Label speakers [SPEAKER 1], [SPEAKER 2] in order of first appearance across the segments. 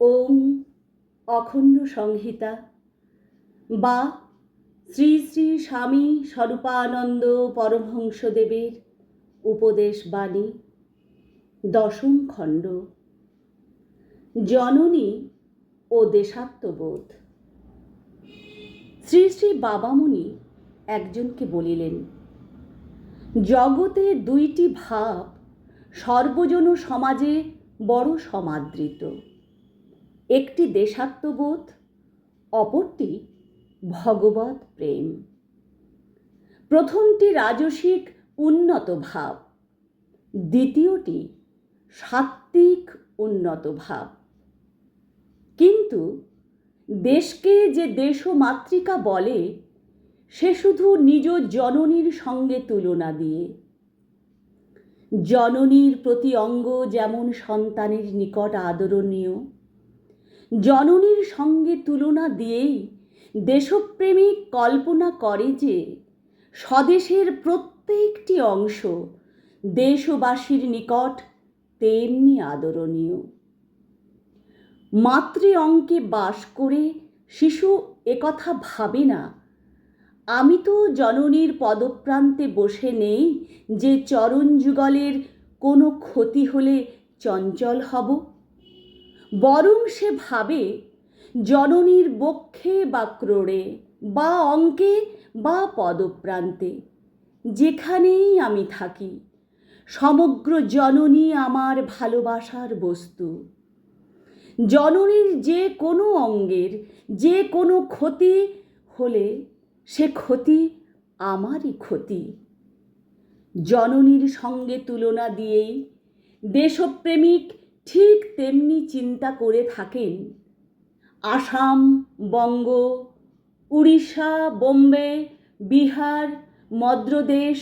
[SPEAKER 1] ওম অখণ্ড সংহিতা। বা শ্রী শ্রী স্বামী স্বরূপানন্দ পরমহংসদেবের উপদেশ বাণী, দশম খণ্ড। জননী ও দেশাত্মবোধ। শ্রী শ্রী বাবামণি একজনকে বলিলেন, জগতে দুইটি ভাব সর্বজন সমাজে বড় সমাদৃত। একটি দেশাত্মবোধ, অপরটি ভগবত প্রেম। প্রথমটি রাজসিক উন্নত ভাব, দ্বিতীয়টি সাত্ত্বিক উন্নত ভাব। কিন্তু দেশকে যে দেশমাতৃকা বলে, সে শুধু নিজ জননীর সঙ্গে তুলনা দিয়ে। জননীর প্রতি অঙ্গ যেমন সন্তানের নিকট আদরণীয় জননীর সঙ্গে তুলনা দিয়েই দেশপ্রেমিক কল্পনা করে যে স্বদেশের প্রত্যেকটি অংশ দেশবাসীর নিকট তেমনি আদরণীয়। মাতৃ অঙ্কে বাস করে শিশু একথা ভাবে না। আমি তো জননীর পদপ্রান্তে বসে নেই যে চরণ যুগলের কোনো ক্ষতি হলে চঞ্চল হব। বরং সে ভাবে, জননীর বক্ষে বা ক্রোড়ে, বা অঙ্কে, বা পদপ্রান্তে, যেখানেই আমি থাকি, সমগ্র জননী আমার ভালোবাসার বস্তু। জননীর যে কোনো অঙ্গের, যে কোনো ক্ষতি হলে সে ক্ষতি আমারই ক্ষতি। জননীর সঙ্গে তুলনা দিয়েই দেশপ্রেমিক ঠিক তেমনি চিন্তা করে থাকেন আসাম, বঙ্গ, উড়িষ্যা, বোম্বে, বিহার, মদ্রদেশ,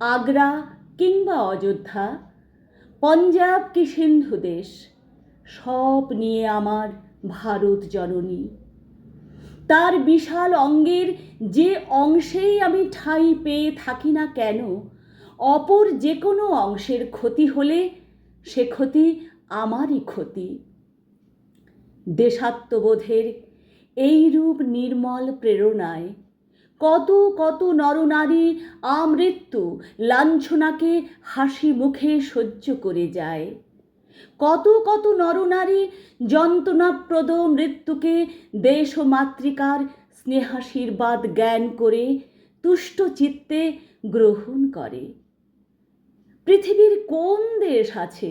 [SPEAKER 1] আগ্রা কিংবা অযোধ্যা, পঞ্জাব কি সিন্ধু দেশ, সব নিয়ে আমার ভারত জননী। তার বিশাল অঙ্গের যে অংশেই আমি ঠাঁই পেয়ে থাকি না কেন, অপর যে কোনো অংশের ক্ষতি হলে সে ক্ষতি আমারই ক্ষতি। দেশাত্মবোধের এই রূপ নির্মল প্রেরণায় কত কত নরনারী আমৃত্যু লাঞ্ছনাকে হাসি মুখে সহ্য করে যায়। কত কত নরনারী যন্ত্রণাপ্রদ মৃত্যুকে দেশ ও মাতৃকার স্নেহাশীর্বাদ জ্ঞান করে তুষ্ট চিত্তে গ্রহণ করে। পৃথিবীর কোন দেশ আছে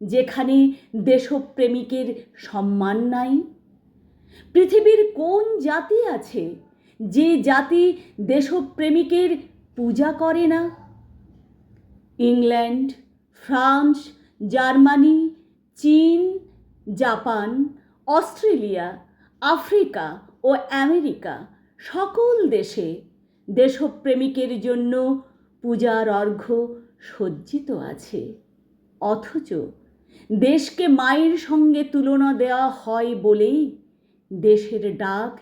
[SPEAKER 1] যেখানে দেশপ্রেমিকের সম্মান নাই? পৃথিবীর কোন জাতি আছে যে জাতি দেশপ্রেমিকের পূজা করে না? ইংল্যান্ড, ফ্রান্স, জার্মানি, চীন, জাপান, অস্ট্রেলিয়া, আফ্রিকা ও আমেরিকা সকল দেশে দেশপ্রেমিকের জন্য পূজার অর্ঘ্য সজ্জিত আছে। অথচ দেশকে মায়ের সঙ্গে তুলনা দেওয়া হয় বলেই দেশের ডাক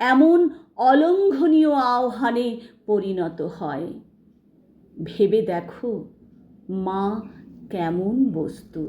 [SPEAKER 1] এমন অলঙ্ঘনীয় আহ্বানে পরিণত হয়। ভেবে দেখো মা কেমন বস্তু।